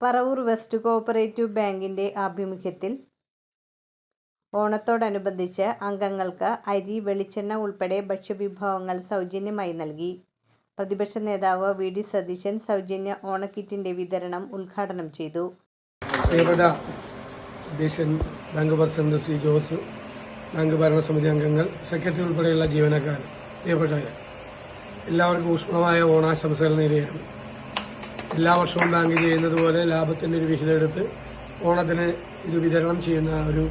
Paravur west cooperative ബാങ്കിന്റെ ആഭിമുഖ്യത്തിൽ ഓണത്തോടനുബന്ധിച്ച് അംഗങ്ങൾക്ക് അരി വെളിച്ചെണ്ണ ഉൾപ്പെടെ ഭക്ഷ്യവിഭവങ്ങൾ സൗജന്യമായി നൽകി. പ്രതിപക്ഷ നേതാവ് വി. ഡി. സതീശൻ സൗജന്യ ഓണക്കിറ്റിന്റെ വിതരണം ഉദ്ഘാടനം ചെയ്തു. Bank president C. Jose bank ഭരണസമിതി അംഗങ്ങൾ സെക്രട്ടറി ഉൾപ്പെടെയുള്ള ജീവനക്കാർ എല്ലാവർക്കും ഊഷ്മളമായ ഓണാശംസകൾ നേരുകയാണ്. എല്ലാ വർഷവും ബാങ്ക് ചെയ്യുന്നത് പോലെ ലാഭത്തിന്റെ ഒരു വിഹിതം എടുത്ത് ഓണത്തിന് ഇത് വിതരണം ചെയ്യുന്ന ഒരു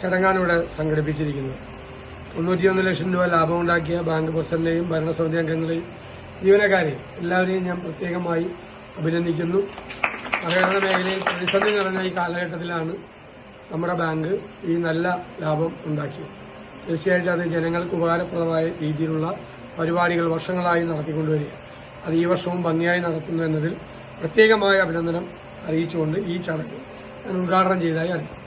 ചടങ്ങാണ് ഇവിടെ സംഘടിപ്പിച്ചിരിക്കുന്നത്. തൊണ്ണൂറ്റിയൊന്ന് ലക്ഷം രൂപ ലാഭമുണ്ടാക്കിയ ബാങ്ക് പ്രസിഡന്റിനെയും ഭരണസമിതി അംഗങ്ങളെയും ജീവനക്കാരെയും എല്ലാവരെയും ഞാൻ പ്രത്യേകമായി അഭിനന്ദിക്കുന്നു. സഹകരണ മേഖലയിൽ പ്രതിസന്ധി നിറഞ്ഞ ഈ കാലഘട്ടത്തിലാണ് നമ്മുടെ ബാങ്ക് ഈ നല്ല ലാഭം ഉണ്ടാക്കിയത്. തീർച്ചയായിട്ടും അത് ജനങ്ങൾക്ക് ഉപകാരപ്രദമായ രീതിയിലുള്ള പരിപാടികൾ വർഷങ്ങളായി നടത്തിക്കൊണ്ടുവരിക അത് ഈ വർഷവും ഭംഗിയായി നടത്തുന്നു എന്നതിൽ പ്രത്യേകമായ അഭിനന്ദനം അറിയിച്ചുകൊണ്ട് ഈ ചടങ്ങ് ഞാൻ ഉദ്ഘാടനം ചെയ്തതായി അറിയിക്കും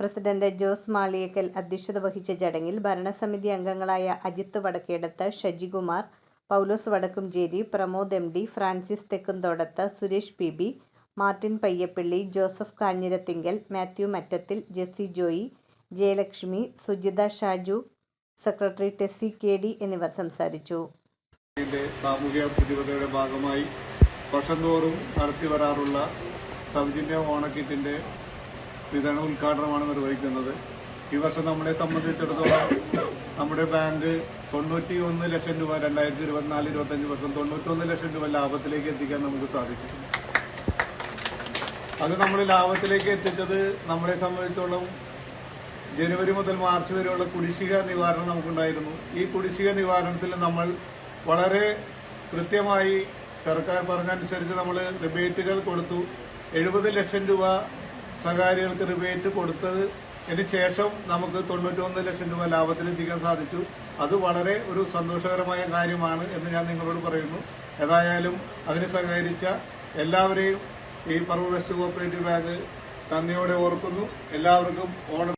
പ്രസിഡന്റ് ജോസ് മാളിയക്കൽ അധ്യക്ഷത വഹിച്ച ചടങ്ങിൽ ഭരണസമിതി അംഗങ്ങളായ Ajith Vadakkedath Shajikumar Paulose Vadakkumchery Pramod M D Francis Thekkumthodath Suresh P B Martin Payyappilly Joseph Kanjirathinkal Mathew Mattathil Jessy Joy Jayalakshmi Sujitha Shaju secretary Tessy K D എന്നിവർ സംസാരിച്ചു. സാമൂഹ്യ പ്രതിബദ്ധതയുടെ ഭാഗമായി വർഷം തോറും നടത്തി വരാറുള്ള സൗജന്യ ഓണക്കിറ്റിന്റെ വിതരണ ഉദ്ഘാടനമാണ് നിർവഹിക്കുന്നത്. ഈ വർഷം നമ്മളെ സംബന്ധിച്ചിടത്തോളം നമ്മുടെ ബാങ്ക് തൊണ്ണൂറ്റി ഒന്ന് ലക്ഷം രൂപ രണ്ടായിരത്തി ഇരുപത്തിനാല് ഇരുപത്തഞ്ച് വർഷം തൊണ്ണൂറ്റി ഒന്ന് ലക്ഷം രൂപ ലാഭത്തിലേക്ക് എത്തിക്കാൻ നമുക്ക് സാധിച്ചു അത് നമ്മൾ ലാഭത്തിലേക്ക് എത്തിച്ചത് നമ്മളെ സംബന്ധിച്ചോളം ജനുവരി മുതൽ മാർച്ച് വരെയുള്ള കുടിശ്ശിക നിവാരണം നമുക്കുണ്ടായിരുന്നു. ഈ കുടിശ്ശിക നിവാരണത്തിൽ നമ്മൾ വളരെ കൃത്യമായി സർക്കാർ പറഞ്ഞനുസരിച്ച് നമ്മൾ റിബേറ്റുകൾ കൊടുത്തു. എഴുപത് ലക്ഷം രൂപ സ്വകാര്യങ്ങൾക്ക് റിബേറ്റ് കൊടുത്തത്. ഇതിന് ശേഷം നമുക്ക് തൊണ്ണൂറ്റൊന്ന് ലക്ഷം രൂപ ലാഭത്തിലെത്തിക്കാൻ സാധിച്ചു. അത് വളരെ ഒരു സന്തോഷകരമായ കാര്യമാണ് എന്ന് ഞാൻ നിങ്ങളോട് പറയുന്നു. ഏതായാലും അതിന് സഹകരിച്ച എല്ലാവരെയും ഈ പറവൂർ വെസ്റ്റ് കോപ്പറേറ്റീവ് ബാങ്ക് നന്ദിയോടെ ഓർക്കുന്നു. എല്ലാവർക്കും ഓണം